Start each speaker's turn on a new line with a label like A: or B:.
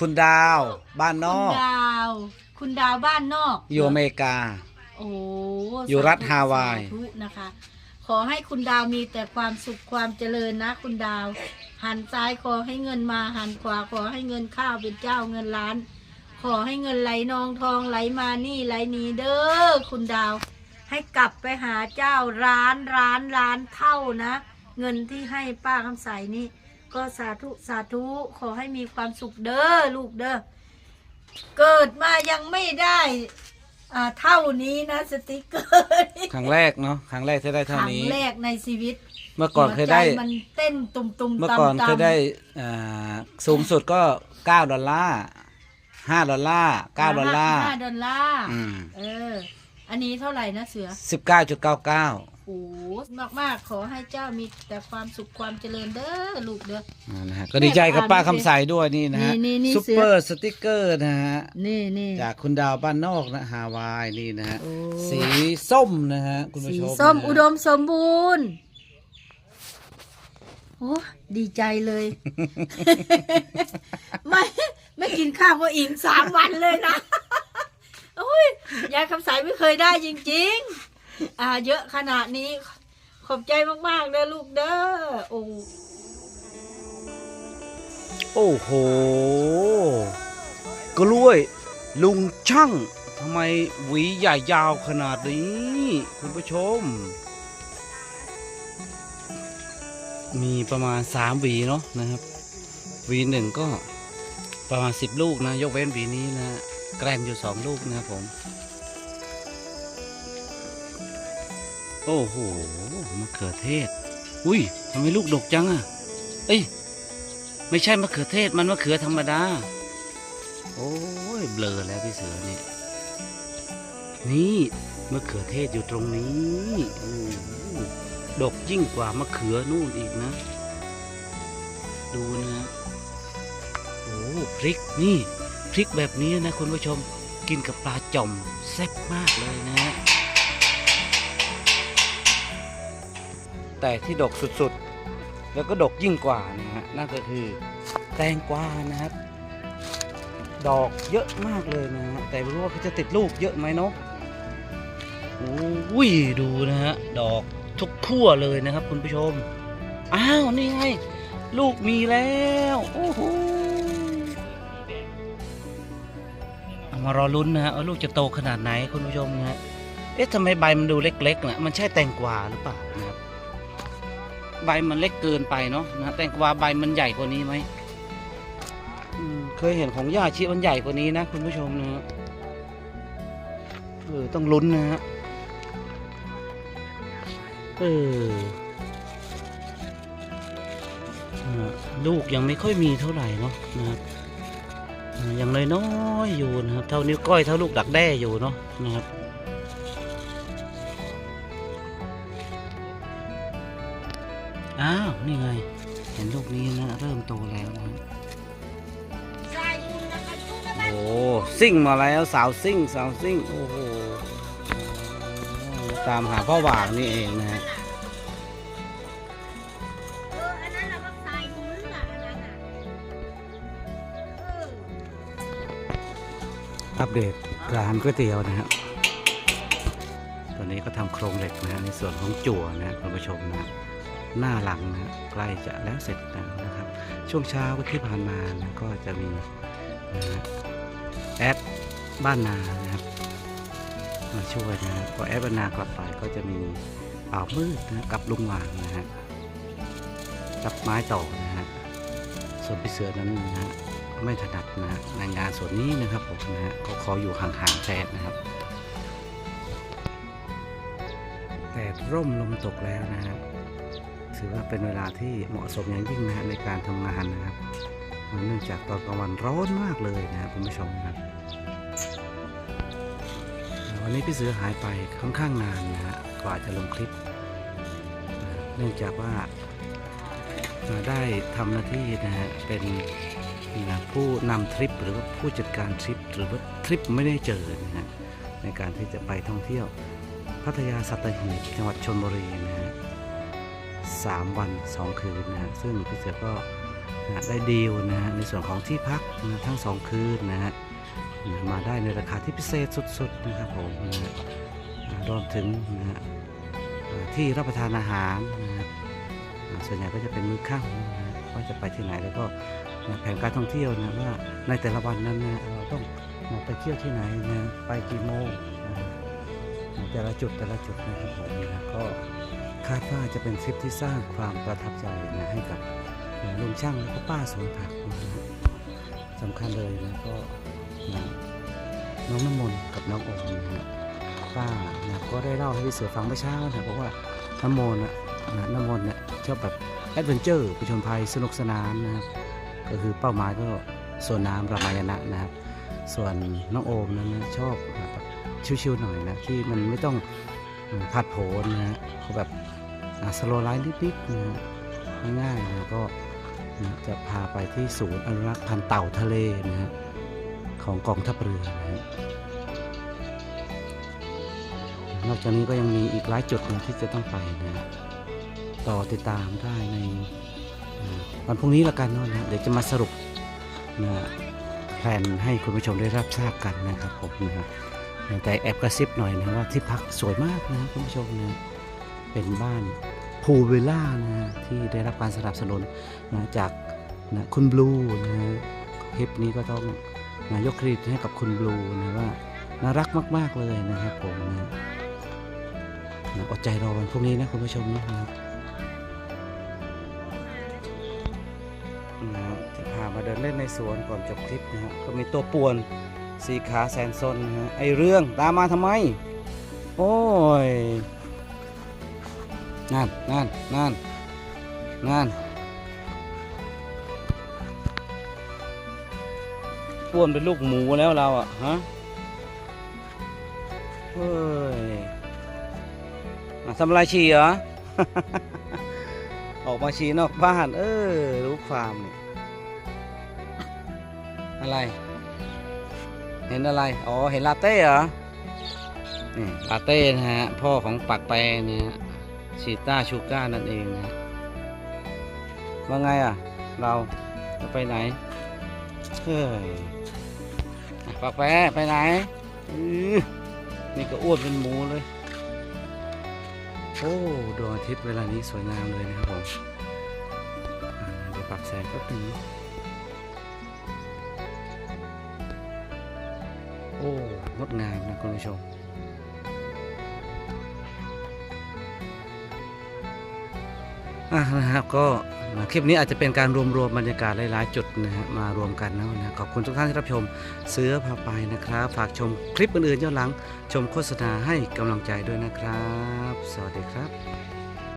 A: คุณดาว บ้านน
B: คุ
A: อ
B: ณ
A: ก
B: ดาว คุณดาวบ้านนอก
A: อยู่อเมริกา
B: โอ้
A: อยู่รัฐ
B: สธุ
A: ฮาวาย
B: สธุนะคะ ขอให้คุณดาวมีแต่ความสุขความเจริญนะ คุณดาว หันซ้ายขอให้เงินมาหันขวาขอให้เงินข้าวเป็นเจ้าเงินล้าน ขอให้เงินไหลนองทองไหลมานี่ไหลนี้เด้อคุณดาว ให้กลับไปหาเจ้าร้านร้านร้านเท่านะ เงินที่ให้ป้าคำใสนี่ ก็สาธุสาธุขอให้มีความสุขเด้อลูกเด้อเกิดมายังไม่ได้อ่าเท่านี้นะสติกเกอร์
A: ครั้งแรกเนาะครั้งแรกที่ได้เท่า
B: รั้ง
A: นี้
B: แรกในชีวิต
A: เมื่อก่อนเคยได้
B: หัวมันเต้นตุ่มๆ
A: เมื่อก่อนเคยได้อ่าสูงสุดก็เก้าดอลลาร์ห้าดอลลาร์เก้าดอลลาร์
B: ห้าดอลลาร์
A: อืม
B: เออ อันนี้เท่าไหร่นะเสือ
A: สิบเก้าจุดเก้าเก้า
B: มากมากๆ ขอให้เจ้ามีแต่ความสุขความเจริญเด้อลูกเด้อ
A: นะฮะก็ดีใจกับป้าคำใสด้วยนี่นะฮะ
B: นี่นี่นี่
A: ซุปเปอร์สติกเกอร์นะฮะ
B: นี่นี่
A: จากคุณดาวบ้านนอกนะฮาวายนี่นะฮะ
B: โอ้
A: สีส้มนะฮะ คุณผู้
B: สี
A: ชม
B: ส้ม
A: นะฮะ
B: อุดมสมบูรณ์โอ้ดีใจเลย ไม่ไม่กินข้าวก็อิ่มสามวันเลยนะโอ้ยยายคำใสไม่เคยได้จริงๆ อ่า เยอะขนาดนี้ ขอบใจมากๆเด้อลูกเด้อโอ้
A: โอ้โห กล้วย ลุงช่างทำไมหวีใหญ่ยาวขนาดนี้ คุณผู้ชม มีประมาณสามหวีเนาะนะครับหวีหนึ่งก็ประมาณสิบลูกนะ ยกเว้นหวีนี้นะ แกล้งอยู่สองลูกนะครับผม โอ้โหมะเขือเทศ อุ้ยทำไมลูกดกจังอะเอ้ย ไม่ใช่มะเขือเทศมันมะเขือธรรมดา โอ้ยเบลอแล้วพี่เสือเนี่ย นี่มะเขือเทศอยู่ตรงนี้โอ้ดกยิ่งกว่ามะเขือนู่นอีกนะ ดูนะโอ้พริกนี่พริกแบบนี้นะคุณผู้ชมกินกับปลาจ่อมแซ่บมากเลยนะฮะ แต่ที่ดกสุดๆ แล้วก็ดกยิ่งกว่านะฮะนั่นก็คือแตงกวานะครับ ดอกเยอะมากเลยนะฮะแต่ไม่รู้ว่าเขาจะติดลูกเยอะไหมเนาะโอ้ยดูนะฮะดอกทุกขั้วเลยนะครับ คุณผู้ชม อ้าวนี่ไงลูกมีแล้วโอ้โหเอามารอลุ้นนะฮะว่าลูกจะโตขนาดไหนคุณผู้ชมนะฮะเอ๊ะทำไมใบมันดูเล็กๆนะมันใช่แตงกวาหรือเปล่านะครับ ใบมันเล็กเกินไปเนาะนะแตงกวาใบมันใหญ่กว่านี้ไหมเคยเห็นของย่าชีมันใหญ่กว่านี้นะคุณผู้ชมนะฮะเออต้องลุ้นนะฮะเออลูกยังไม่ค่อยมีเท่าไหร่เนาะนะครับอ่ายังน้อยอยู่นะครับ เท่านิ้วก้อยเท่าลูกดักแด้อยู่เนาะนะครับ อ้าว นี่ไง เห็นลูกนี้นะเริ่มโตแล้วนะโอ้ซิ่งมาแล้วสาวซิ่งสาวซิ่งโอ้โหตามหาพ่อหวางนี่เองนะฮะ
B: อั
A: ปเดตร้านก๋วยเตี๋ยวนะฮะตอนนี้ก็ทำโครงเหล็กนะฮะในส่วนของจั่วนะคุณผู้ชมนะ หน้าหลังนะฮะใกล้จะแล้วเสร็จแล้วนะครับ ช่วงเช้าที่ผ่านมานะก็จะมีนะแอดบ้านนานะครับมาช่วยนะฮะพอแอดบ้านนากลับไปก็จะมีป่าวมืดนะกับลุงหวางนะฮะกับไม้ต่อนะฮะส่วนพี่เสือนั้นนะฮะไม่ถนัดนะฮะในงานส่วนนี้นะครับผมนะฮะก็ขออยู่ห่างๆแทนนะครับแดดร่มลมตกแล้วนะฮะ ถือว่าเป็นเวลาที่เหมาะสมอย่างยิ่งนะในการทำงานนะครับเนื่องจากตอนกลางวันร้อนมากเลยนะครับคุณผู้ชมครับวันนี้พี่เสือหายไปค่อนข้างนานนะฮะกว่าจะลงคลิป เนื่องจากว่าได้ทำหน้าที่นะฮะเป็นนะผู้นำทริปหรือว่าผู้จัดการทริป หรือว่าทริปไม่ได้เจอนะฮะในการที่จะไปท่องเที่ยวพัทยาสัตหีบจังหวัดชลบุรีนะฮะ สามวันสองคืนนะฮะซึ่งพี่เสือก็นะได้ดีลนะฮะในส่วนของที่พักนะทั้งสองคืนนะฮะนะมาได้ในราคาที่พิเศษสุดๆนะครับผมนะฮะรวมถึงนะฮะที่รับประทานอาหารนะครับอ่าส่วนใหญ่ก็จะเป็นมื้อค่ำนะว่าจะไปที่ไหนแล้วก็นะแผนการท่องเที่ยวนะว่าในแต่ละวันนั้นนะเราต้องนะไปเที่ยวที่ไหนนะไปกี่โมงนะแต่ละจุดแต่ละจุดนะครับผมนะก็ คาดว่าจะเป็นทริปที่สร้างความประทับใจนะให้กับลุงช่างและก็ป้าสวนผักนะสำคัญเลยนะก็นะน้องน้ำมนต์กับน้องโอมนะฮะป้านะก็ได้เล่าให้พี่เสือฟังเมื่อเช้านะบอกว่าน้ำมนต์นะน้ำมนต์เนี่ยชอบแบบแอดเวนเจอร์ผจญภัยสนุกสนานนะครับก็คือเป้าหมายก็ส่วนน้ำรามายณะนะครับส่วนน้องโอมนั้นนะชอบแบบชิวๆหน่อยนะที่มันไม่ต้อง อืมผัดโผนนะฮะเขาแบบสโลไลน์นิดๆนะฮะง่ายๆนะก็จะพาไปที่ศูนย์อนุรักษ์พันธุ์เต่าทะเลนะฮะของกองทัพเรือนะฮะนอกจากนี้ก็ยังมีอีกหลายจุดนะที่จะต้องไปนะฮะต่อติดตามได้ในวันพรุ่งนี้ละกันเนาะนะเดี๋ยวจะมาสรุปนะแผนให้คุณผู้ชมได้รับทราบกันนะครับผมนะฮะ แต่แอบกระซิบหน่อยนะว่าที่พักสวยมากนะคุณผู้ชมนะเป็นบ้านพูลวิลล่านะที่ได้รับการสนับสนุนนะจากนะคุณบลูนะคลิปนี้ก็ต้องนะยกเครดิตให้กับคุณบลูนะว่าน่ารักมาก ๆ เลยนะครับผมนะนะอดใจรอวันพรุ่งนี้นะคุณผู้ชมนะครับนะจะพามาเดินเล่นในสวนก่อนจบคลิปนะฮะก็มีตัวป่วน สีขาแสนซนนะฮะไอเรื่องตามมาทำไม โอ้ยนั่นนั่นนั่นนั่นอ้วนเป็นลูกหมูแล้วเราอะฮะเฮ้ยทำอะไรฉี่เหรอ ออกมาฉี่นอกบ้าน เออ รู้ความเนี่ยอะไร เห็นอะไร อ๋อ เห็นลาเต้เหรอ นี่ลาเต้นะฮะ พ่อของปักแปรเนี่ยชีต้าชูก้านั่นเองนะว่าไงอะ เราจะไปไหน เฮ้ย ปักแปรไปไหนอือนี่ก็อ้วนเป็นหมูเลย โอ้ดวงอาทิตย์เวลานี้สวยงามเลยนะครับผมเดี๋ยวปรับแสงแป๊บหนึง โอ้งดงามนะคุณผู้ชมอะนะครับก็คลิปนี้อาจจะเป็นการรวมรวมบรรยากาศหลายๆจุดนะฮะมารวมกันนะนะขอบคุณทุกท่านที่รับชมเสื้อพาไปนะครับ ฝากชมคลิปอื่นๆย้อนหลัง ชมโฆษณาให้กำลังใจด้วยนะครับ สวัสดีครับ